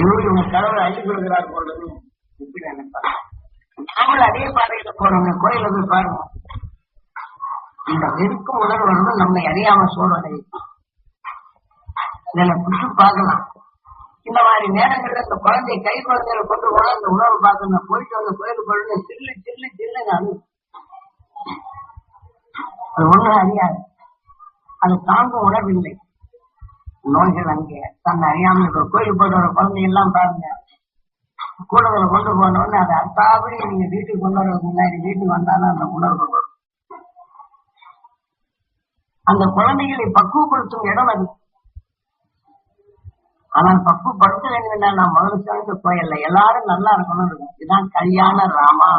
இவரு இவங்க கடவுளை அள்ளி கொடுக்கிறார் போன்றது இப்படி நினைப்பாங்க நாமளும் அதே பாதையில போறவங்க கோயில போய் பாருங்க. இந்த வெறுக்கும் உணர்வு வந்து நம்மை அறியாம சோழடையும் இதுல புட்டு பார்க்கலாம். இந்த மாதிரி நேரங்கள்ல இந்த குழந்தை கை குழந்தைகளை கொண்டு போனா இந்த உணவு பார்க்கணும் போயிட்டு வந்து கோயிலுக்கு கொண்டு சில்லு சில்லு சில்லுன்னு அது அது ஒண்ணும் அறியாது. அது தாங்கும் உணர்வில்லை. நோய்கள் அங்கே தன்னை அறியாமல் இருக்கிற கோயில் போயிட்டு வர எல்லாம் பாருங்க. கூடங்களை கொண்டு போனோடனே அதை அத்தாபடி நீங்க வீட்டுக்கு கொண்டு வரதுக்கு முன்னாடி வீட்டுக்கு வந்தாலும் அந்த உணர்வு வரும். அந்த குழந்தைகளை பக்குவப்படுத்தும் இடம் அது. ஆனால் பக்குவப்படுத்த வேண்டும் என்றால் நான் முதல்ல சேர்ந்த கோயில்ல எல்லாரும் நல்லா இருக்கணும் இருக்கும். இதுதான் கல்யாண ராமா.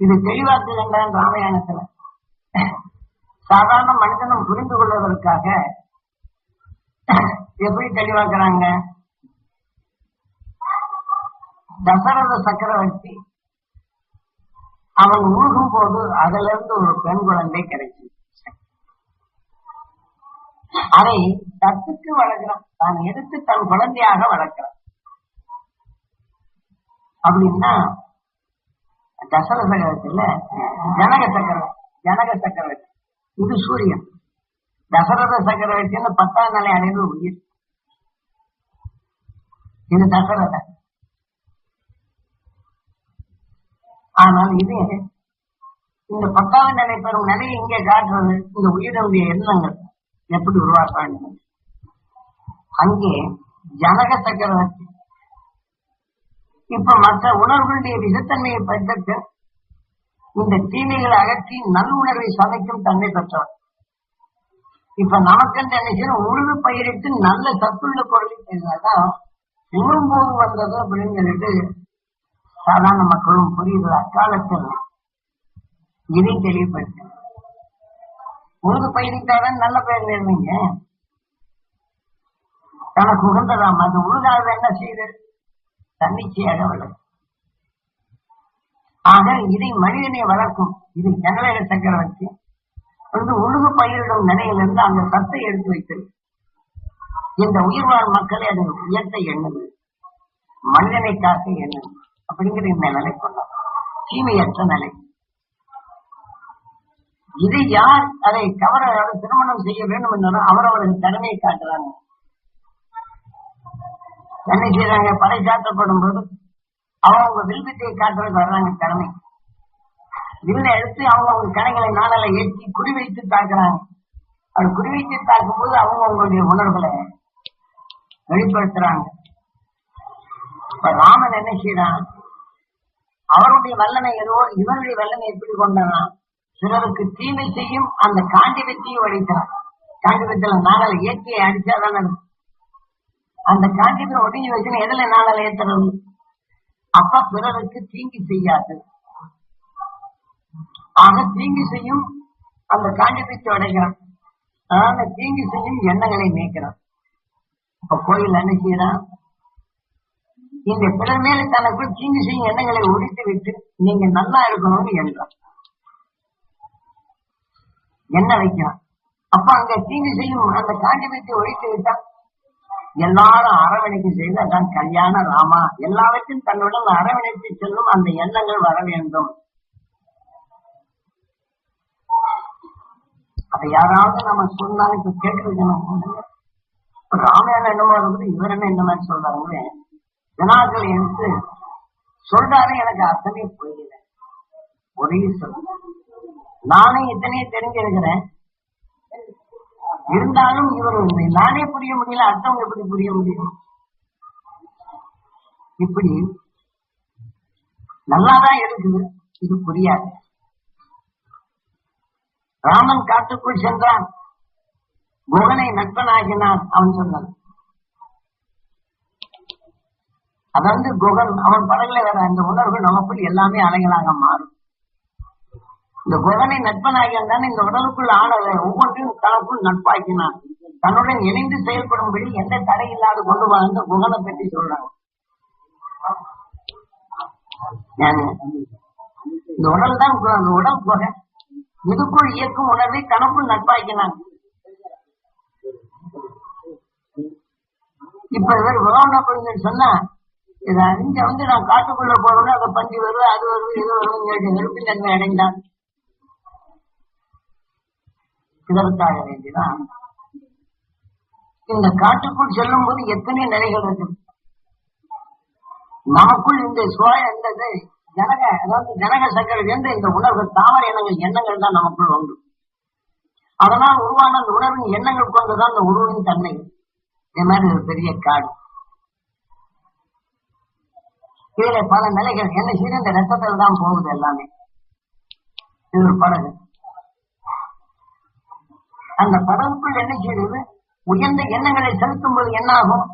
இது தெளிவாக்குகின்றான் ராமாயணத்துல. சாதாரண மனிதனும் புரிந்து கொள்வதற்காக எப்படி தெளிவாக்குறாங்க தசரத சக்கரவர்த்தி அவன் உருகும் போது அதுல இருந்து ஒரு பெண் குழந்தை கிடைச்சு அதை தத்துக்கு வளர்க்கிறான். தான் எடுத்து தன் குழந்தையாக வளர்க்கிறான். அப்படின்னா தசர சக்கரவர்த்தியில ஜனக சக்கரவர்த்தி ஜனக சக்கரவர்த்தி. இது சூரியன். தசரத சக்கரவர்த்தின்னு பத்தாம் நிலை அடைந்து உயிர் இது தசரத. ஆனால் இது இந்த பத்தாம் நிலை பெறும் நிலையை இங்கே காட்டுறது? இந்த உயிரினுடைய எண்ணங்கள் எப்படி உருவாக்க அங்கே ஜனக சக்கரவர்த்தி. இப்ப மற்ற உணர்வுகளுடைய விசத்தன்மையை பயன்படுத்த இந்த தீமைகளை அகற்றி நல்லுணர்வை சமைக்கும் தன்மை பெற்றவர். இப்ப நமக்கு என்ன செய்யணும் உழுது பயிரிட்டு நல்ல சத்துள்ள பொருளை செய்தாதான் உழும்போது வந்தது அப்படின்னு சொல்லிட்டு சாதாரண மக்களும் புரியுது. அக்காலத்தில் இதை தெளிவுபடுத்த உழுது பயிரிட்டாதான் நல்ல பயிர் இருந்தீங்க தனக்கு உகந்ததாம். அது உழுதாத என்ன செய்யுது தன்னிச்சையாக வளரும். ஆக இதை மனிதனை வளர்க்கும். இது ஜனநாயக சக்கரவர்த்தி வந்து உழுது பயிரிடும் நிலையிலிருந்து அந்த சத்தை எடுத்து வைத்தது இந்த உயிர்வாழ் மக்களை அதன் உயர்த்த எண்ணுது. மனிதனை காக்க எண்ணுது. அப்படிங்கிற இந்த நிலை கொண்டார். தீமையற்ற நிலை. இது யார் அதை கவர திருமணம் செய்ய வேண்டும் என்றாலும் அவரவரது திறமையை காட்டுறாங்க. என்ன செய்யறாங்க படை சாற்றப்படும் போது அவங்க வில்வித்தையை காட்டுறதுக்கு வர்றாங்க திறமை வில்லை எடுத்து அவங்க அவங்க கணைகளை நாளில ஏற்றி குறி வைத்து தாக்குறாங்க. அது குறி வைத்து தாக்கும் போது அவங்க அவங்களுடைய உணர்வுகளை வெளிப்படுத்துறாங்க. இப்ப ராமன் என்ன செய்யறான் அவருடைய வல்லமை ஏதோ இவருடைய வல்லமை எப்படி கொண்டானா? சிலருக்கு தீமை செய்யும் அந்த காண்டிபத்தையும் அடிக்கிறான் காண்டிபத்துல நாளை இயற்கையை அடிச்சாதான் அந்த காண்டிபம் ஒடுங்கி வச்சுன்னு எதுல நாளை ஏத்துறது அப்ப பிறருக்கு தீங்கு செய்யாது. ஆக தீங்கு செய்யும் அந்த காண்டிபத்தை அடைகிறான். ஆக தீங்கு செய்யும் எண்ணங்களை நீக்கிறான் இப்ப கோயில் என்ன செய்யறான்? இந்த பிறர் மேல தனக்குள் தீங்கு செய்யும் எண்ணங்களை ஒழித்து விட்டு நீங்க நல்லா இருக்கணும்னு என்றான். என்ன வைக்கிறான்? அப்ப அங்க தீங்கு செய்யும் அந்த காண்டிபத்தை ஒழித்து விட்டான். எல்லாரும் அரவணைப்பு செய்து அதான் கல்யாண ராமா. எல்லாவற்றையும் தன்னுடன் அரவணைத்து செல்லும் அந்த எண்ணங்கள் வர வேண்டும். அதை யாராவது நம்ம சொன்னாலும் இப்ப கேட்டுருக்கணும் ராமாயணம் என்னமோ இருக்குது இவர் என்ன இந்த மாதிரி சொல்றாங்க வினாக்களை எடுத்து சொல்றாரு எனக்கு அத்தனை புரியல. ஒரே சொல். நானே இத்தனையே தெரிஞ்சிருக்கிறேன். இருந்தாலும் இவர் நானே புரிய முடியல அடுத்தவங்க எப்படி புரிய முடியும்? இப்படி நல்லாதான் இருக்குது இது புரியாது. ராமன் காட்டுக்குள் சென்றான். குகனை நட்பனாகினான் அவன் சொன்னான். அதாவது குகன் அவன் படகுல வர அந்த உணர்வு நமக்குள் எல்லாமே அலைகளாக மாறும். இந்த குகனை நட்பனாகியான் இந்த உடலுக்குள் ஆனதை ஒவ்வொன்றையும் தனக்குள் நட்பாக்கினான். தன்னுடன் இணைந்து செயல்படும்படி எந்த தடை இல்லாத கொண்டு வாழ்ந்த குகனை பற்றி சொல்றாங்க இந்த உடல் தான் உடல் குகை. இதுக்குள் இயக்கும் உணர்வை தனக்குள் நட்பாக்கினான். இப்ப இவர் விவாதம் சொன்னா இதை அறிஞ்ச வந்து நான் காட்டுக்குள்ள போறோம்னா அதை பஞ்சு வருது அது வருது இது வருதுன்னு கேட்டு நெருப்பின் தன்மை அடைந்தான். இதற்காக வேண்டிதான் இந்த காட்டுக்குள் செல்லும் போது எத்தனை நிலைகள் இருக்கு? நமக்குள் இந்த சுவாய இந்த ஜனக அதாவது ஜனக சக்கரிலிருந்து இந்த உணர்வு தாவர எண்ணங்கள் எண்ணங்கள் தான் நமக்குள் உண்டு. அதனால் உருவான அந்த உணர்வின் எண்ணங்கள் கொண்டுதான் அந்த உருவின் தன்மை. இது மாதிரி ஒரு பெரிய காடு. இதுல பல நிலைகள். என்ன செய்யுது இந்த ரத்தத்தில் தான் போகுது எல்லாமே. இது ஒரு படகு. அந்த படகுக்குள் என்ன செய்யுது உயர்ந்த எண்ணங்களை செலுத்தும் போது என்ன ஆகும்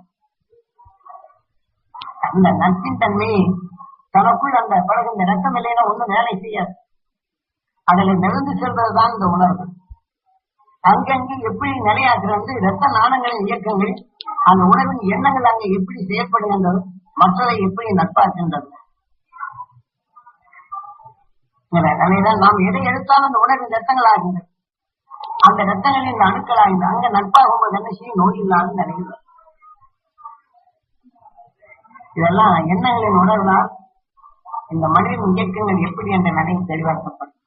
அந்த நட்பின் தன்மையை தனக்குள் அந்த பிறகு இந்த ரத்தம் இல்லைன்னா ஒண்ணும் வேலை செய்யாது. அதில் நெருந்து செல்வதுதான் இந்த உணர்வு. அங்கங்கே எப்படி நிலையாகிறது? இரத்த நாணங்களின் இயக்கங்கள். அந்த உணவின் எண்ணங்கள் அங்கே எப்படி செயற்படுகின்றது மக்களை எப்படி நட்பாக்கின்றது நிலைதான் நாம் எதை எடுத்தாலும் அந்த உணவின் ரத்தங்கள் ஆகின்றது அந்த ரத்தங்களின் அணுக்கள் ஆகின்றது அங்க நட்பாகும் போது என்ன செய்யும்? நோய் இல்லாத நிலைகள் இதெல்லாம் எண்ணங்களின் உணர்வால் இந்த மனிதன் இயக்கங்கள் எப்படி என்ற நிலையை தெளிவாக்கப்படும்.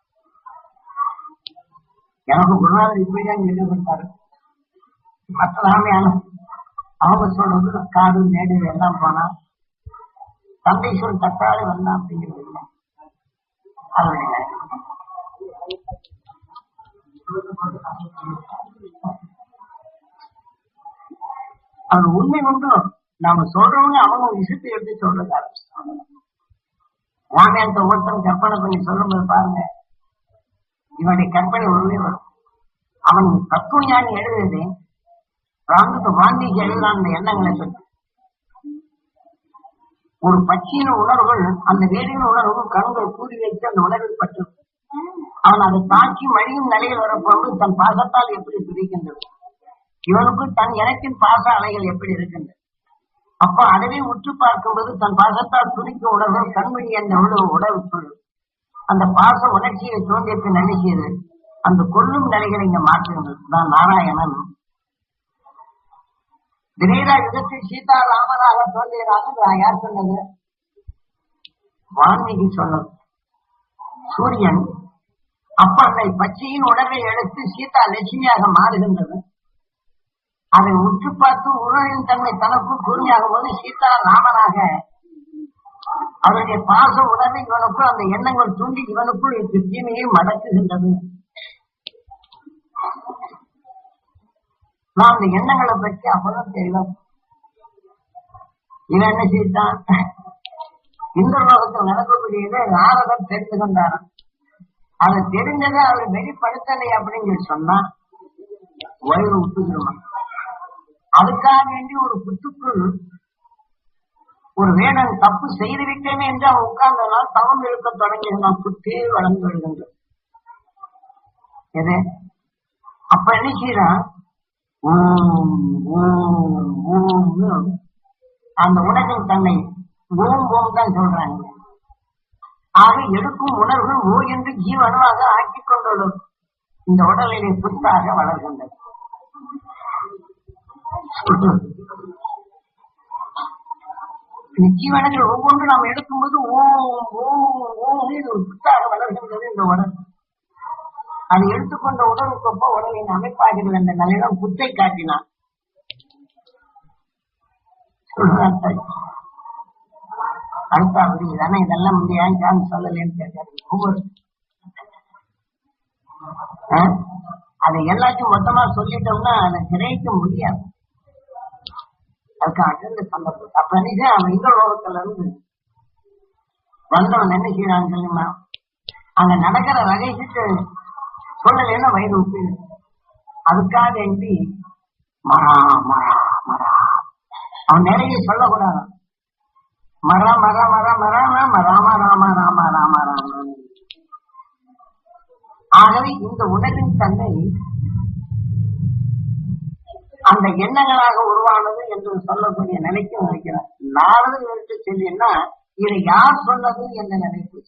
எனக்கு குருநாதர் இப்படிதான் சொல்லி கொடுத்தாரு மற்ற அவங்க சொல்றது காடு மேடு எல்லாம் போனா தந்தை சொல் தட்டாலே வந்தா அப்படிங்கிறது இல்லை. அதனுடைய அது உண்மை உண்டு. நாம சொல்றவங்க அவங்க விஷயத்தை எப்படி சொல்றது ஆரம்பிச்சாங்க ராமாயணத்தை ஒருத்தன் கற்பனை பண்ணி சொல்லும்போது பாருங்க. இவனுடைய கற்பனை ஒருவே வரும் அவன் தத்துவ ஞானி எழுதுறது ராமத்து வாந்திக்கு எழுதான அந்த எண்ணங்களை சொல்லி ஒரு பட்சியின் உணர்வுகள் அந்த வேடியின் உணர்வுகள் கண்கள் கூறி வைத்து அந்த உணர்வில் பற்று அவன் அதை தாக்கி மழையும் நிலையில் வரப்போது தன் பாசத்தால் எப்படி துடிக்கின்றது இவனுக்கு தன் இனத்தின் பாச அலைகள் எப்படி இருக்கின்றது அப்ப அதனை உற்று பார்க்கும்போது தன் பாசத்தால் துணிக்க உடலும் கண்மணி என்ற உணர்வு உடலுக்குள் அந்த பாச உணர்ச்சியை தோன்றியது நினைக்கிறது அந்த கொல்லும் நிலைகளை இங்க மாற்றுகின்றது தான் நாராயணன். திடீரா யுகத்தில் சீதா ராமராக தோன்றியதாக நான் யார் சொன்னது? வால்மீகி சொன்னது. சூரியன். அப்ப அந்த பச்சையின் உணர்வை எடுத்து சீதா லட்சுமியாக மாறுகின்றது. அதை உற்று பார்த்து உணவின் தன்மை தனக்கும் கூர்மையாகும் போது சீதா ராமனாக அவருடைய பாச உணர்வு இவனுக்குள் அந்த எண்ணங்கள் தூண்டி இவனுக்குள் இந்த தீமையை மடக்குகின்றது. நான் அந்த எண்ணங்களை பற்றி அவ்வளவு தெரியும். இவன் என்ன செய்தான்? இந்த லோகத்தில் நடக்கக்கூடியதை நாரதர் தெரிந்து கொண்டாராம் அதை தெரிஞ்சதை அவர் வெளிப்படுத்தலை அப்படின்னு சொல்லி சொன்னா வயிறு விட்டுக்கிறோம் அதுக்காக வேண்டி ஒரு புத்துக்குள் ஒரு வேடன் தப்பு செய்து விட்டேனே என்று அவன் உட்கார்ந்தனால் தவம் இருக்க தொடங்கியிருந்தான். புத்தே வளர்ந்து விடுகின்றது எது? அப்ப என்ன செய்யறான் அந்த உணர்வின் தன்னை ஓம் ஓம் தான் சொல்றாங்க. ஆக எடுக்கும் உணர்வு ஓ என்று ஜீவனமாக ஆக்கிக் கொண்டுள்ளது. இந்த உடலிலே புத்தாக வளர்கின்றது. ஜீவனங்கள் ஒவ்வொன்று நாம் எடுக்கும்போது ஓம் ஓம் ஓம் இது ஒரு புத்தாக வளர்கின்றது இந்த உடல். அது எடுத்துக்கொண்ட உடலுக்கொப்ப உடலின் அமைப்பாகிறது அந்த நிலையிடம் புத்தை காட்டினான் சொல்றான் அடுத்த அப்படி இதெல்லாம் வந்து ஏன் சாமி சொல்லலன்னு கேட்டாரு. ஒவ்வொரு அதை எல்லாத்தையும் மொத்தமா சொல்லிட்டோம்னா அதை கிரகிக்க முடியாது. அதுக்காக இந்த சந்தர்ப்பம். அப்ப நினைச்சு அவன் இந்த லோகத்துல இருந்து வந்தவன் என்ன செய்யறான்னு சொல்லுமா அங்க நடக்கிற ரகசியத்தை சொல்லலைன்னா வயிறு உப்பு அதுக்காக வேண்டி மரா மரா மரா அவன் நிறைய சொல்லக்கூடாது மரா மரா மரா மரா ராம ராம ராம ராம ராம. ஆகவே இந்த உலகின் தன்னை அந்த எண்ணங்களாக உருவானது என்று சொல்லக்கூடிய நிலைக்கும் நினைக்கிறேன் நாரது என்று சொல்லினா இதை யார் சொன்னது என்ற நினைப்பு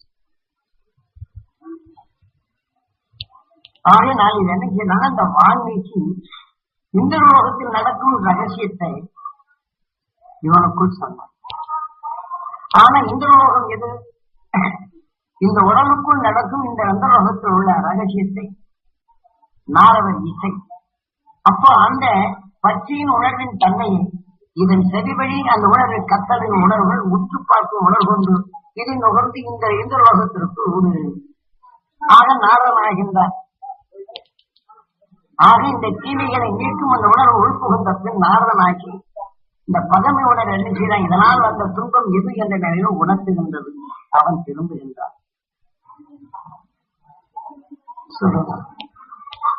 ஆக நான் இது என்ன அந்த வால்மீகி இந்த லோகத்தில் நடக்கும் ரகசியத்தை இவனுக்குள் சொன்னான். ஆனா இந்திரலோகம் எது? இந்த உடலுக்குள் நடக்கும் இந்த அந்தரோகத்தில் உள்ள ரகசியத்தை நாரவர் இசை. அப்போ அந்த பச்சையின் உணர்வின் தன்மையை இதன் செவிவழி அந்த உணர்வை கத்தலின் உணர்வுகள் உற்று பார்க்கும் உணர்வு கொண்டு இதை நுகர்ந்து இந்த இந்திரலோகத்திற்கு ஊடுகிறது ஆக நாரதனாகின்றார். ஆக இந்த தீமைகளை நீக்கும் அந்த உணர்வு உள்புகுந்த பின் நாரதனாகி இந்த பகமை உணர் என்ன செய்தான் இதனால் வந்த துன்பம் எது என்ற நிலையில் உணர்த்துகின்றது. அவன் திரும்புகின்றான். சொல்லுங்க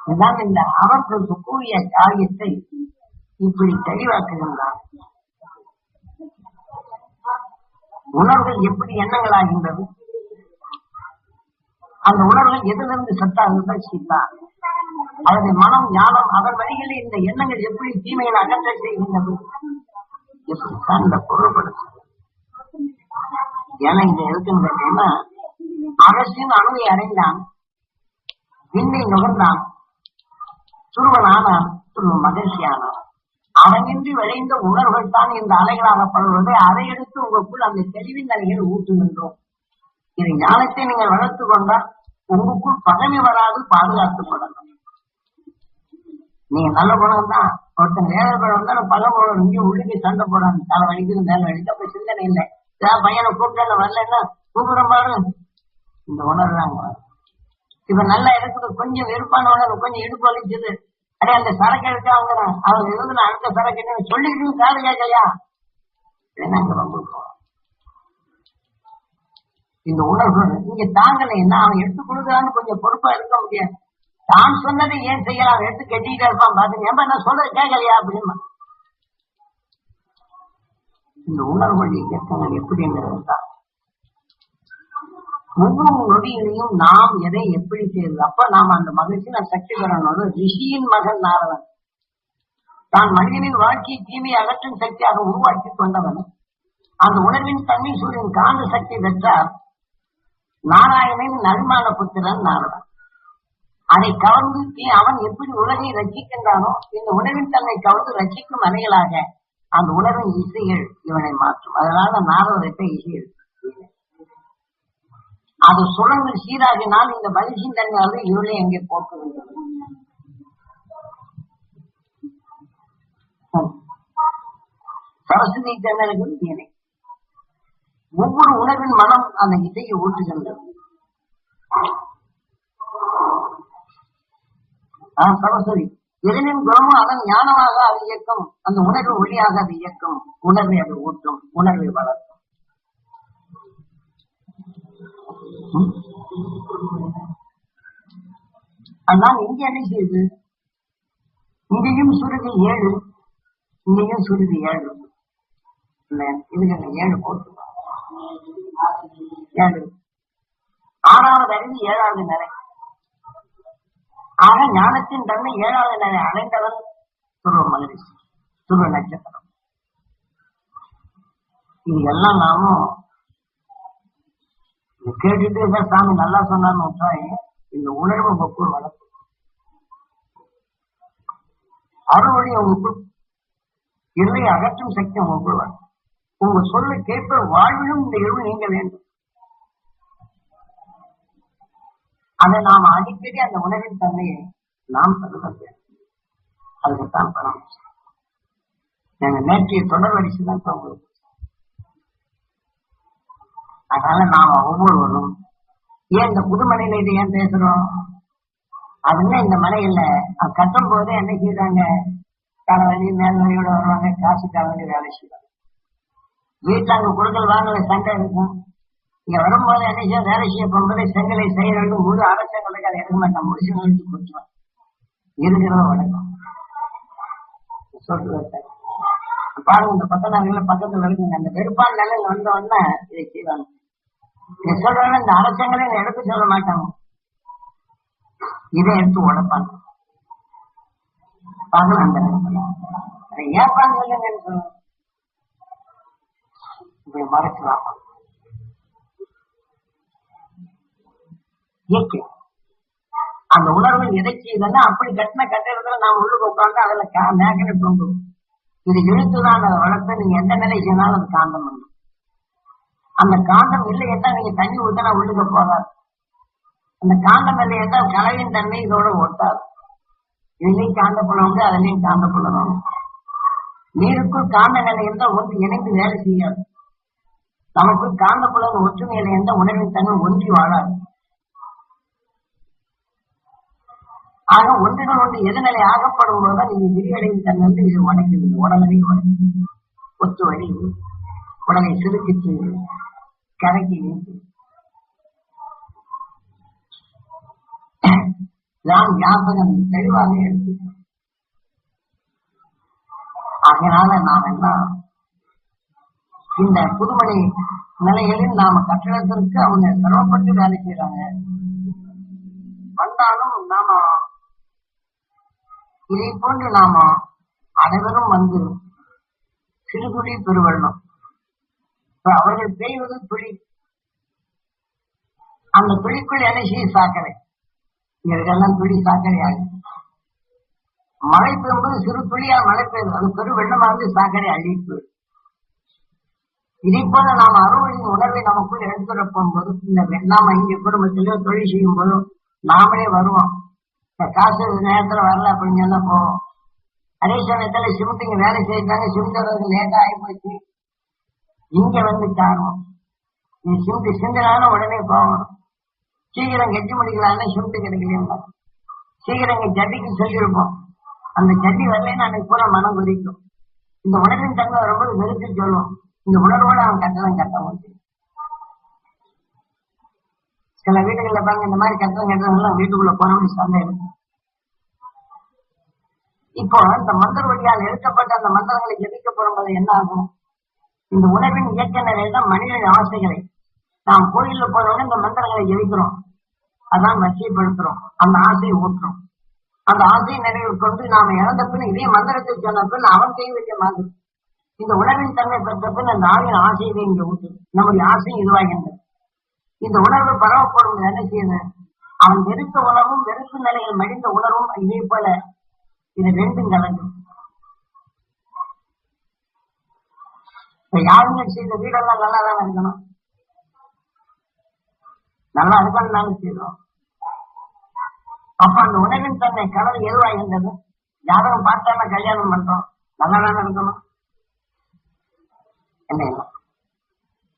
இதுதான் இந்த அவர்களுக்கு கூறிய காரியத்தை இப்படி தெளிவாக்குகின்றார் உணர்வுகள் எப்படி எண்ணங்களாகின்றது? அந்த உணர்வு எதிலிருந்து சத்தாக சீதான் அவருடைய மனம் ஞானம் அதன் வழிகளில் இந்த எண்ணங்கள் எப்படி தீமையை அகற்ற செய்கின்றது? எப்படித்தான் இந்த பொருள்படுத்து ஏன்னா இதை இருக்குன்னு அரசின் அணுவை அடைந்தான். விண்ணை நுகர்ந்தான். துருவனானான் சொல்லும் மகிழ்ச்சியானான் அவனின்றி விளைந்த உணர்வுகள் தான் இந்த அலைகளாகப்படுவதை அதை எடுத்து உங்களுக்குள் அந்த தெளிவின் அலைகள் ஊட்டுகின்றோம். இது ஞானத்தை நீங்கள் வளர்த்து கொண்டால் உங்களுக்குள் பதவி வராது பாதுகாக்கப்படணும் நீங்க நல்ல குணம் தான் ஒருத்தன் வேலை குணம் தான் பல குணம். இங்கே உள்ளுக்கு சண்டை போடாது தலை வலிக்குது மேல வலிக்கு அப்ப சிந்தனை இல்லை. ஏதாவது பையனை கூப்பிட்டு வரலன்னா கூப்பிட பாரு இந்த உணர்வு இவன் நல்லா இருக்குது கொஞ்சம் வெறுப்பானவங்க கொஞ்சம் இடுப்பு வலிக்குது. அடே அந்த சரக்கு எடுத்து அவங்க அவங்க எழுதுன அந்த சரக்கு என்ன சொல்லிட்டு காது கேட்கலையா? நாங்க ரொம்ப இந்த உணர்வு இங்க தாங்கலைன்னா அவன் எடுத்து கொடுக்குறான்னு கொஞ்சம் பொறுப்பா இருக்க முடியாது. தான் சொன்னதை ஏன் செய்யலாம்? அவன் எடுத்து கட்டிக்கிட்டே இருப்பான் பாத்துங்க ஏன்பா நான் சொல்றது கேட்கலையா அப்படின்னா? இந்த உணர்வு எத்தனை எப்படிங்கிறது தான் ஒவ்வொரு நொடியிலையும் நாம் எதை எப்படி செய்வது? அப்ப நாம் அந்த மகிழ்ச்சி நான் சக்தி பெறணும் ரிஷியின் மகன் நாரதன். தான் மனிதனின் வாழ்க்கையை தீமை அகற்றும் சக்தியாக உருவாக்கி கொண்டவன். அந்த உணர்வின் தன்மை சூரியன் காந்த சக்தி பெற்றார் நாராயணன் நன்மான புத்திரன் நாரதன். அதை கவர்ந்து அவன் எப்படி உலகை ரசிக்கின்றானோ இந்த உணவின் தன்னை கவர்ந்து ரசிக்கும் அலைகளாக அந்த உணர்வின் இசைகள் இவனை மாற்றும். அதனால நாரதத்தை இசை இருக்கு அது சுழங்கு சீராகினால் இந்த மனுஷன் தன்மையாவது இருளை எங்கே போக்குகின்றது சரஸ்வதி ஜன்னல்கள் வீணை ஒவ்வொரு உணவின் மனம் அந்த இசையை ஊற்றுகின்றது சரஸ்வதி எதனின் குணமும் அதன் ஞானமாக அது இயக்கும். அந்த உணர்வு ஒளியாக அது இயக்கும். உணர்வை அது ஊட்டும் உணர்வை வளர்க்கும். அதனால் இங்க என்ன செய்யுது இங்கேயும் சுருதி ஏழு இங்கேயும் சுருதி ஏழு. இல்ல, இதுக்கு ஏழு போட்டு ஏழு. ஆறாவது அறிவு ஏழாவது நிலை. ஆக ஞானத்தின் தன்மை ஏழாவது நிலை அடைந்தவர் துருவ மகரிஷி துருவ நட்சத்திரம். இது எல்லாம் நாமும் கேட்டுட்டு ஏதோ சாமி நல்லா சொன்னான்னு விட்டாய் இந்த உணர்வு உங்களுக்குள் வளர்க்கும். அறுவழி உங்களுக்குள் இருளை அகற்றும் சக்தி உங்களுக்குள் வரும். உங்க சொல்ல கேட்ப வாழ்விலும் இந்த இருள் நீங்க வேண்டும். அதை நாம் அடிக்கடி அந்த உணவின் தன்மையை நாம் கருத வேண்டும். அதுக்குத்தான் பராமரிச்சு எங்க நேற்றைய தொடர் வரிசை தான் உங்களுக்கு அதனால நாம ஒவ்வொருவரும் ஏன் இந்த புது மனையில இது ஏன் பேசுறோம்? அதுல இந்த மனையில அது கட்டும் போதே என்ன செய்யறாங்க தலைவலி மேல்வழியோட வருவாங்க காசு தலைவலி வேலை செய்வாங்க. வீட்டுல அங்க கொடுக்கல் வாங்கல சண்டை இருக்கும். இங்க வரும்போது என்ன செய்ய வேலை செய்ய போகும்போது செங்கலை செய்ய முழு அரசாங்கத்துக்கு அதை எடுக்க மாட்டான். முடிச்சு முடிச்சு கொடுத்துருவான். இருக்கிறத வணக்கம் சொல்றது பாருங்க இந்த பக்கத்தாரிகள பக்கத்துல இருக்குங்க. அந்த வெறுப்பான் நிலையில வந்த உடனே இதை செய்வாங்க. இதை சொல்றாங்க இந்த அரசாங்களே எடுத்து சொல்ல மாட்டாங்க? இதை எடுத்து உடப்பாங்க. பார்க்கலாம் அந்த நேரத்துல. மறைக்கலாம் அந்த உணர்வு எதை செய்தன்னா அப்படி கட்டின கட்டிடத்துல நாம் உள்ளுக்கு உட்காந்து அதுல கா- மேக்கனை இது இழுத்துதான் அதை வளர்த்து நீங்க எந்த நிலை செய்தாலும் அது காந்தம் பண்ணும். அந்த காந்தம் இல்லை நீங்க தண்ணி ஊத்தினா உள்ளுக்க போகாது. அந்த காந்தம் இல்லை கலவின் தன்மை இதோட ஒட்டாது இதுலயும் காந்த புலம் உண்டு அதுலயும் காந்த புலம் உண்டு. நீருக்குள் காந்த நிலை இருந்தா ஒன்று இணைந்து வேலை செய்யாது. நமக்கு காந்த புலம் ஒற்றுமையில இருந்தா என்ற உணர்வின் தன்மை ஒன்றி வாழாது. ஆக ஒன்றுகள் ஒன்று எதிர்நிலை ஆகப்படும் போதுதான் நீங்க விரிவடையும் தன்மை இது உடைக்குது உடலவே உடைக்குது ஒத்து வழி உடலை சுருக்கிட்டு கரைக்கி நீட்டு நான் ஞாபகம் தெளிவாக எடுத்து அதனால நாம் எல்லாம் இந்த புதுமணி நிலைகளில் நாம கட்டிடத்திற்கு அவங்க சிரமப்பட்டு வேலை செய்யறாங்க வந்தாலும் நாம இதை போன்று நாம அனைவரும் வந்து சிறுகுடி பெருவெள்ளம். அவர்கள் பெய்வது துளி அந்த துளிக்குள் எனர்ஜி செய்ய சாக்கடை. இவர்களெல்லாம் துளி சாக்கடை மழை பெய்யும்போது சிறு துளியா மழை பெய்யுது. அது பெரு வெள்ளமா சாக்கரை சாக்கடை அழிப்பு இதை போல நாம் அறுவடையின் உணர்வை நமக்குள் எடுத்துட போகும்போது இந்த நாம இங்க குடும்பத்திலோ தொழில் செய்யும் போதும் நாமளே வருவோம். இந்த காசு இந்த நேரத்துல வரல அப்படின்னு சொன்னா போவோம். அதே சமயத்துல சிமெண்ட்டுங்க வேலை செய்யறாங்க. சிமெண்ட் லேட்டா ஆகி போச்சு. இங்க வந்து நீ சிமெண்ட் சிந்தனால உடனே போகணும். சீக்கிரம் கட்டி முடிக்கலான்னு சிமெண்ட் கிடைக்கலையா சீக்கிரம் ஜட்டிக்கு சொல்லியிருப்போம். அந்த ஜட்டி வரலன்னு அன்னைக்கு பூரா மனம் குறிக்கும் இந்த உணர்வின் தன்மை வரும்போது வெறுத்து சொல்லும். இந்த உணர்வோட அவன் கட்டணம் கட்ட முடியும் சில வீடுகள்ல பாருங்க இந்த மாதிரி கட்டணம் கட்டுறவங்க வீட்டுக்குள்ள போனோம்னு சந்தேகம் இப்போ இந்த மந்திர வழியால் எடுக்கப்பட்ட அந்த மந்திரங்களை ஜெபிக்க போது என்ன ஆகும்? இந்த உணவின் இயக்க நிலையில மனிதன் ஆசைகளை நாம் கோயிலில் போனோடனே இந்த மந்திரங்களை ஜெபிக்கிறோம். அதான் வசியப்படுத்துறோம் அந்த ஆசையை ஊற்றுறோம். அந்த ஆசையை நினைவு கொண்டு நாம இறந்த பின் இதே மந்திரத்தை சொன்ன பின் அவன் கை வைக்க மாதிரி. இந்த உணர்வின் தன்மை பெற்ற பின் அந்த ஆவியின் ஆசையை இங்க ஊற்று. நம்முடைய ஆசையும் இதுவாகின்றது. இந்த உணர்வு பரவப்படும் என்ன செய்யுது? அவன் வெறுத்த உணர்வும் வெறுப்பு நிலையில் மடிந்த உணர்வும் இதே போல இது ரெண்டும் கலந்து இப்ப செய்த வீடெல்லாம் நல்லா தான் இருக்கணும். நல்லா இருக்கணும் நாங்க செய்தோம் அப்ப அந்த உணவின் தன்மை எதுவாக எதுவாகின்றது? யாரும் பார்த்தாம கல்யாணம் பண்றோம். நல்லா தானே இருக்கணும். என்ன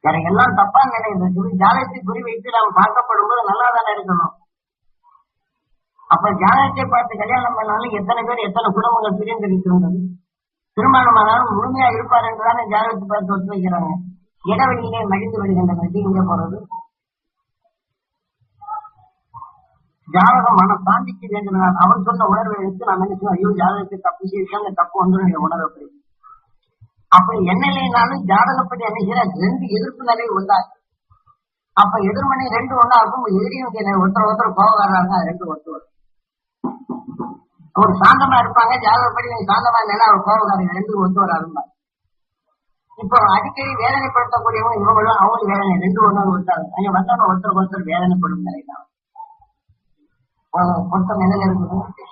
எனக்கு எல்லாம் தப்பா நினைக்கிறது ஜாலத்தை குறி வைத்து நாம் பார்க்கப்படும் போது நல்லா தானே இருக்கணும். அப்ப ஜாலத்தை பார்த்து கல்யாணம் பண்ணாலும் எத்தனை பேர் எத்தனை குடும்பங்கள் பிரிந்து இருக்கின்றது திருமணம் ஆனாலும் முழுமையா இருப்பார் என்றுதானே ஜாதகத்தை பார்த்து ஒத்து வைக்கிறாங்க. இடைவெளியிலே மடிந்து விடுகின்றது இங்க போறது? ஜாதகம் மன சாந்திக்கு வேண்டும் அவன் சொன்ன உணர்வை எடுத்து நான் நினைச்சோம் ஐயோ ஜாதகத்தை தப்பு செய்யிருக்காங்க தப்பு வந்துடும் நீங்க உணர்வு அப்படி. என்ன இல்லைனாலும் ஜாதகப்படி என்ன ரெண்டு எதிர்ப்பு நிலை உண்டாச்சு அப்ப எதிர்மனை ரெண்டு ஒண்ணா இருக்கும் எதிரியும் ஒருத்தர் ஒருத்தர் ஒருத்தர் வர்றாங்க ரெண்டு ஒருத்தர். அவர் சாந்தமா இருப்பாங்க ஜாதகப்படி நீங்க சாந்தமா இல்லைன்னா அவர் கோவக்காரங்க ரெண்டு ஒத்து வராதுங்க இப்போ அடிக்கடி வேதனைப்படுத்தக்கூடியவங்க இவங்களும் அவங்களுக்கு வேதனை ரெண்டு ஒண்ணு ஒருத்தாங்க அங்க வந்தவங்க ஒருத்தருக்கு ஒருத்தர் வேதனைப்படும் நிலைதான். பொருத்தம் என்ன இருக்குது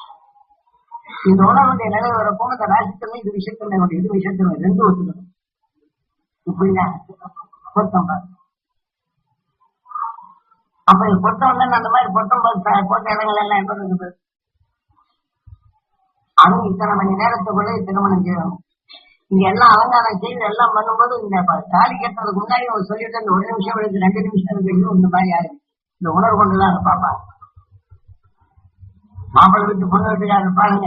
இந்த உணவுடைய நிலை வரப்போ இந்த ராசித்தன்மை இது விஷயத்தன்மை உண்டு இது விஷயத்தன்மை ரெண்டு ஒத்துக்கணும். இப்படிதான் பொருத்தம் அப்ப பொருத்தம் இல்லைன்னு அந்த மாதிரி பொருத்தம் போட்ட- போட்ட இடங்கள் எல்லாம் எப்படி இருக்குது? அதுவும் இத்தனை மணி நேரத்துக்குள்ள திருமணம் செய்யணும் இங்க எல்லாம் அலங்காரம் செய்து எல்லாம் பண்ணும்போது இந்த தாலி கட்டுறதுக்கு முன்னாடி அவங்க சொல்லிட்டு இந்த ஒரு நிமிஷம் இருக்கு ரெண்டு நிமிஷம் இருக்கு இந்த மாதிரி யாரு இந்த உணர்வு கொண்டுதான் இருப்பாப்பா மாப்பிள்ளை வீட்டு பொண்ணு வீட்டுக்காரர் இருப்பாங்க.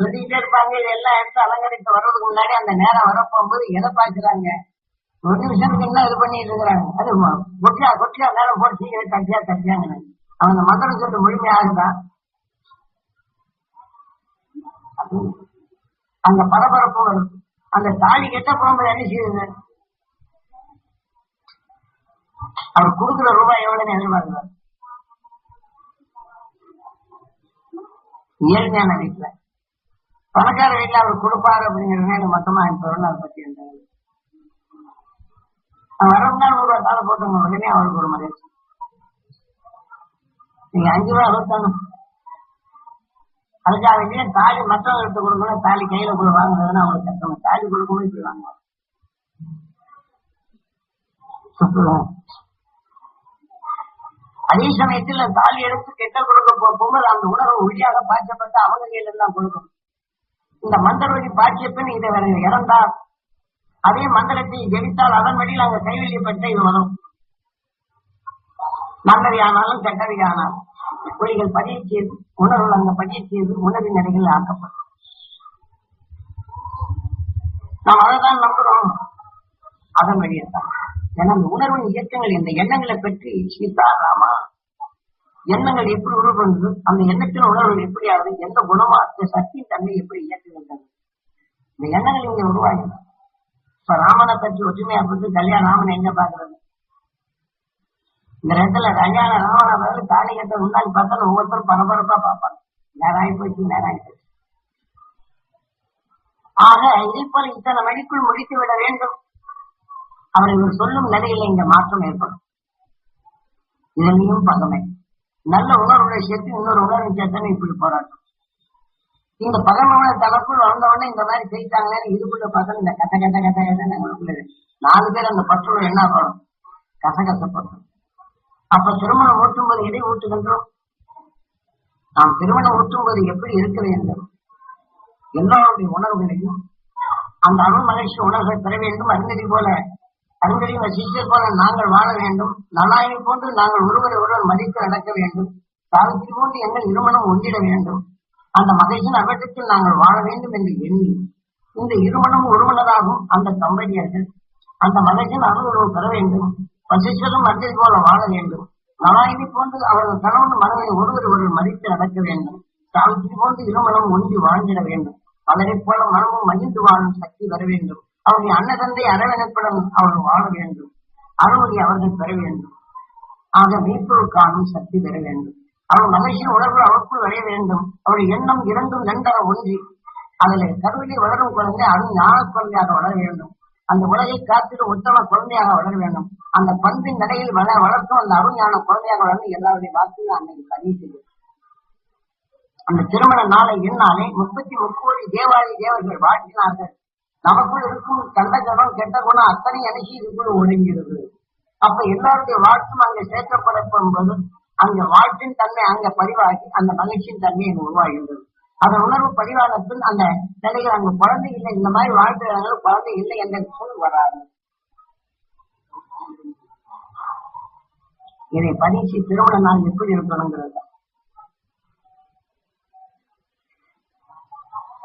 சொல்லிட்டே இருப்பாங்க இதெல்லாம் எடுத்து அலங்கரித்து வர்றதுக்கு முன்னாடி அந்த நேரம் வரப்போகும்போது எதை பாக்குறாங்க ஒரு நிமிஷத்துக்கு என்ன இது பண்ணிட்டு இருக்கிறாங்க? அது கொட்டியா கொட்டியா நேரம் போட்டு சீக்கிரம் தட்டியா தட்டியாங்க அவங்க மந்திரம் சொல்லிட்டு முழுமையாகுதா அந்த பரபரப்பு வரும். அந்த தாலி கெட்ட போகும்போது என்ன செய்யுது? அவர் கொடுக்குற ரூபாய் எவ்வளவுன்னு எதிர்பார்க்கிறார் ஏழ்மையான வீட்டுல பணக்கார வீட்டுல அவர் கொடுப்பாரு அப்படிங்கிறது எனக்கு மொத்தமா இப்ப அதை பத்தி இருந்தாங்க வரவுனா நூறு ரூபாய் தாழ போட்டுங்க உடனே அவருக்கு ஒரு மகிழ்ச்சி நீங்க அஞ்சு ரூபாய் அறுபத்தானு அதுக்காக வேண்டிய தாலி மற்றவர்கிட்ட கொடுக்கணும் தாலி கையில கூட வாங்குறதுன்னா அவங்களுக்கு கஷ்டம். தாலி கொடுக்கணும் இப்படி வாங்க அதே சமயத்தில் தாலி எடுத்து கெட்ட கொடுக்க போ- போகும்போது அந்த உணர்வு ஒளியாக பாய்ச்சப்பட்டு அவங்க கையில எல்லாம் கொடுக்கணும். இந்த மந்திர வழி பாய்ச்சிய பின் இதை வேற இறந்தா அதே மந்திரத்தை ஜெயித்தால் அதன் வழியில் அங்க கைவிழிப்பட்ட இது வரும். நல்லவை ஆனாலும் கெட்டவை ஆனாலும் ஒளிகள் பதிய செய்து உணர்வுகள் அங்க பதிய செய்து உணர்வின் நிலைகள் ஆக்கப்படும். நாம் அதைதான் நம்புறோம். அதன் வழியத்தான் ஏன்னா அந்த உணர்வின் இயக்கங்கள் இந்த எண்ணங்களை பற்றி சீதாராமா எண்ணங்கள் எப்படி உருவப்படுது அந்த எண்ணத்தின் உணர்வுகள் எப்படி ஆகுது எந்த குணமா இந்த சக்தியின் தன்மை எப்படி இயக்குகின்றது. இந்த எண்ணங்கள் இங்க உருவாகின. இப்ப ராமனை பற்றி ஒற்றுமையா பார்த்து கல்யாண ராமன் எங்க பாக்குறது இந்த இடத்துல கல்யாண ராமனை பதில் தாலி கட்ட முன்னாடி பார்த்தா ஒவ்வொருத்தரும் பரபரப்பா பார்ப்பாங்க. நேரம் போச்சு நேரம் போச்சு. ஆக இதைப்போல் இத்தனை மணிக்குள் முடித்து விட வேண்டும். அவர் இவர் சொல்லும் நிலையில இங்க மாற்றம் ஏற்படும். இதுலையும் பகமை. நல்ல உணர்வுகளை சேர்த்து இன்னொரு உணர்வு சேர்த்தனை இப்படி போராட்டம். இந்த பகமவனை தனக்குள் வந்தவொடனே இந்த மாதிரி செய்தாங்கன்னு இதுக்குள்ள பார்த்தா இந்த கட்ட கட்ட கட்ட கதை நாலு பேர் அந்த பற்றுள்ள என்ன படம் கசகசப்படும் அப்ப திருமணம் ஊட்டும் போது எதை ஊட்டுகின்றோம் நாம் திருமணம் ஊட்டும் போது எப்படி இருக்க வேண்டும் எல்லாருடைய உணர்வுகளையும் அந்த அருள் மகிழ்ச்சி உணர்வுகள் பெற வேண்டும். அறிஞரை போல அறிஞரையும் சிஷ்யர் போல நாங்கள் வாழ வேண்டும். நலாயை போன்று நாங்கள் ஒருவரை ஒருவர் மதித்து நடக்க வேண்டும். சாவித்திரி போன்று எங்கள் இருமணம் ஒன்றிட வேண்டும். அந்த மகிழ்ச்சியின் அகற்றத்தில் நாங்கள் வாழ வேண்டும் என்று எண்ணி இந்த இருமணம் ஒருமனதாகும். அந்த தம்பதியர்கள் அந்த மகிழ்ச்சியின் அருள் பெற வேண்டும். வசிஷ்டரும் மஞ்சள் போல வாழ வேண்டும். நாராயணி போன்று அவரது கணவன் மனதை ஒருவர் ஒருவர் மதித்து நடக்க வேண்டும். சாவித்திரி போன்று இருமனம் ஒன்றி வாழ்ந்திட வேண்டும். பலரை போல மனமும் மகிழ்ந்து வாழும் சக்தி வர வேண்டும். அவருடைய அன்னதந்தை அரவணைப்படம் அவர்கள் வாழ வேண்டும். அருமதி அவர்கள் பெற வேண்டும். ஆக மீட்பொருள் காணும் சக்தி பெற வேண்டும். அவர் மகிழ்ச்சியின் உணர்வு அவருக்குள் வரைய வேண்டும். அவருடைய எண்ணம் இரண்டும் நன்றாக ஒன்றி அதில் கருவிலே வளரும் குழந்தை அருண் ஞான குழந்தையாக வளர வேண்டும். அந்த உலகை காத்திட உத்தம குழந்தையாக வளர வேண்டும். அந்த பண்பின் நிலையில் வள வளர்த்தும் அந்த அருஞான குழந்தையாக வளர்ந்து எல்லாருடைய வாக்குகளும் அன்னைக்கு பதிவு அந்த திருமண நாளை என்னாலே முப்பத்தி முக்கோடி தேவாலய தேவர்கள் வாழ்த்தினார்கள் நமக்குள் இருக்கும் கண்ட குணம் கெட்ட குணம் அத்தனை அணிசி இதுக்குள் ஒடுங்கிறது அப்ப எல்லாருடைய வாழ்த்தும் அங்கே சேர்க்கப்படும் போது அங்க வாழ்த்தின் தன்மை அங்க பதிவாகி அந்த மகிழ்ச்சியின் தன்மை உருவாகின்றது. அந்த உணர்வு பதிவானத்தில் அந்த நிலையில் அங்க குழந்தை இல்லை இந்த மாதிரி வாழ்த்துறாங்க குழந்தை இல்லை என்ற சொல் வராது. இதை பரிசு திருமண நாள் எப்படி இருக்கணுங்கிறது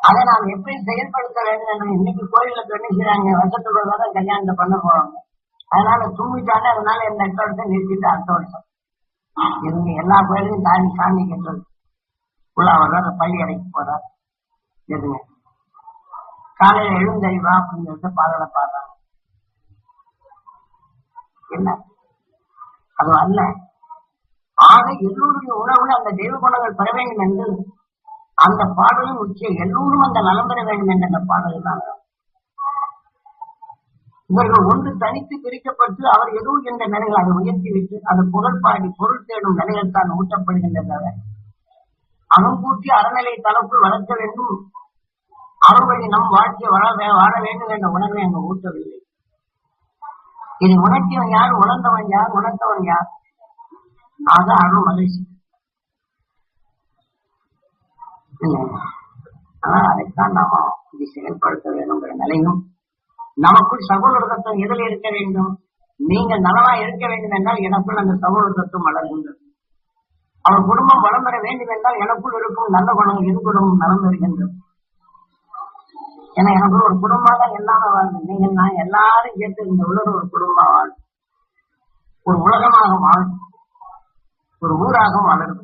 அதை நாம் எப்படி செயல்படுத்த வேண்டும் என்று இன்னைக்கு கோயில்ல பண்ணிக்கிறாங்க வருஷத்துக்கு தான் கல்யாணத்தை பண்ண போறாங்க. அதனால தூங்கிட்டாங்க அதனால இந்த எட்டு வருஷம் நிறுத்திட்டு அடுத்த வருஷம். இவங்க எல்லா கோயிலையும் தாண்டி சாமி கட்டுறது. உள்ள அவர் பள்ளி அடைக்கு போறார் எதுங்க காலையில எழுந்தறிவா அப்படின்னு சொல்லிட்டு பாடலை பாடுறாங்க என்ன? அது அல்ல. ஆக எல்லோருடைய உணவுல அந்த தெய்வ குணங்கள் பெற வேண்டும் என்று அந்த பாடலும் உச்சியம் எல்லோரும் அந்த நலம் பெற வேண்டும் என்ற அந்த பாடல் தான் இவர்கள் ஒன்று தனித்து பிரிக்கப்பட்டு அவர் எதுவும் என்ற நிலையில் அதை உயர்த்தி விட்டு அந்த பொருள் பாடி பொருள் தேடும் நிலையில் தான் ஊட்டப்படுகின்றன அணுகூட்டி அறநிலை தனக்குள் வளர்க்க வேண்டும். அறுவழி நம் வாழ்க்கை வாழ வாழ வேண்டும் என்ற உணர்வை அங்கு ஊட்டவில்லை இதை உணர்த்தியவன் யார் உணர்ந்தவன் யார் உணர்ந்தவன் யார்? ஆக அருள் மகிழ்ச்சி. இல்லை. ஆனால் அதைத்தான் நாம இது செயல்படுத்த வேண்டும்ங்கிற நிலையும் நமக்குள் சகோதர தத்துவம் எதில் இருக்க வேண்டும்? நீங்கள் நலமா இருக்க வேண்டும் என்றால் எனக்குள் அந்த சகோதர தத்துவம் வளர்கின்றது. அவர் குடும்பம் வளம் பெற வேண்டும் என்றால் எனக்குள் இருக்கும் நல்ல குணம் என் குணமும் நலம் பெறுகின்றது. ஏன்னா எனக்குள்ள ஒரு குடும்பம் தான் எல்லாமே வாழ்ந்து நீங்கள் நான் எல்லாரும் கேட்டு இந்த உலக ஒரு குடும்பம் வாழ் ஒரு உலகமாக வாழும் ஒரு ஊராக வளருது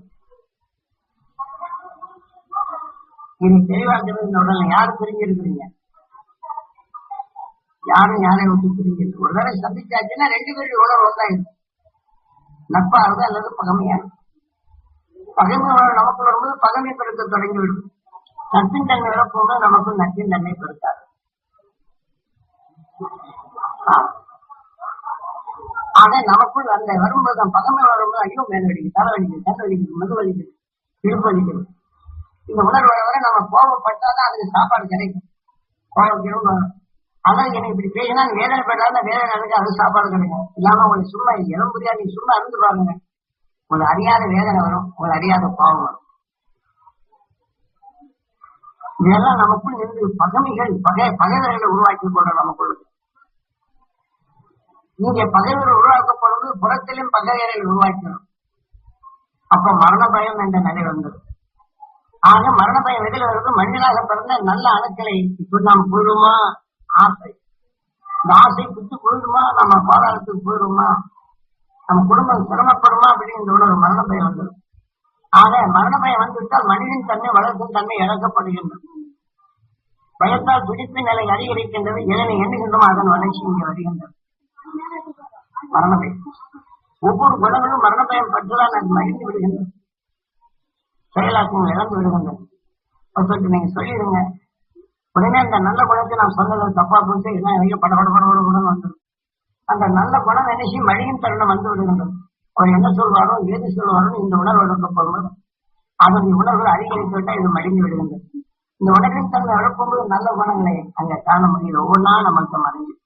இது தெளிவாக்குறது இந்த உடனே யாரு பிரிஞ்சு இருக்கிறீங்க? யாரும் யாரையும் விட்டு பிரிஞ்சு ஒரு தடவை சந்திச்சாச்சுன்னா ரெண்டு பேரும் உணர்வு ஒன்றாயிடும் நட்பா இருந்தா அல்லது பகமையா பகைமை நமக்கு நமக்குள்ள வரும்போது பகைமை பெருக்க தொடங்கிவிடும். நட்பின் தன்மை இழப்போது நமக்கு நட்பின் தன்மை பெருக்காது. ஆ. நமக்குள் அந்த வரும்போது பகமை வரும்போது ஐயோ மேல வலிக்குது தலை வலிக்குது கண் வலிக்குது முது வலிக்குது இடுப்பு வலிக்குது. இந்த உணர்வு வர வரை நம்ம கோபப்பட்டாதான் அதுக்கு சாப்பாடு கிடைக்கும். கோபம் அதான் எனக்கு இப்படி பேசினா வேதனை படாத வேதனை அது சாப்பாடு கிடைக்கும். இல்லாம உங்களுக்கு சும்மா எலும்புரியா நீ சும்மா இருந்து பாருங்க உங்களுக்கு அறியாத வேதனை வரும் உங்களுக்கு அறியாத பாவம் வரும். இதெல்லாம் நமக்குள் இருந்து பகமைகள் பகை பகைவர்களை உருவாக்கி கொள்ற நமக்குள்ள நீங்க பகைவர் உருவாக்கப்படுவது புறத்திலும் பகைவரை உருவாக்கணும் அப்ப மரண பயம் என்ற நிலை வந்தது. ஆக மரண பயம் எதில் வருது? மனிதனாக பிறந்த நல்ல அணுக்களை இப்ப நாம் போயிடுமா ஆசை. இந்த ஆசை குத்து போயிடுமா நம்ம பாதாளத்துக்கு போயிடுமா? நம்ம குடும்பம் சிரமப்படுமா அப்படிங்கிற ஒரு மரண பயம் வந்துடும். ஆக மரண பயம் வந்துவிட்டால் மனிதன் தன்மை வளர்க்கும் தன்மை இழக்கப்படுகின்றது பயத்தால் துடிப்பின் நிலை அதிகரிக்கின்றது. எதனை எண்ணுகின்றோமோ? அதன் வளர்ச்சி இங்கே வருகின்றது. மரண பயம் ஒவ்வொரு குணங்களும் மரண பயம் பற்றுதான் அது மகிழ்ந்து விடுகின்றது. செயலாக்கம் இழந்து விடுகின்றது. சொல்லிட்டு நீங்க சொல்லிடுங்க. உடனே அந்த நல்ல குணத்தை நான் சொன்னது தப்பா போச்சு. என்ன நிறைய பட பட பட பட குணம் அந்த நல்ல குணம் நினைச்சி மழையின் தருணம் வந்து விடுகின்றது அவர் என்ன சொல்வாரோ ஏது சொல்வாரோ இந்த உணர்வு எடுக்கப்படுவது அதனுடைய உணர்வுகள் அதிகரித்து விட்டால் இது மடிந்து விடுகின்றது இந்த உணர்வின் தன்மை எழுப்பும்போது நல்ல குணங்களை அங்க காண முடியுது ஒவ்வொன்றா நமக்கு மறைஞ்சிட்டு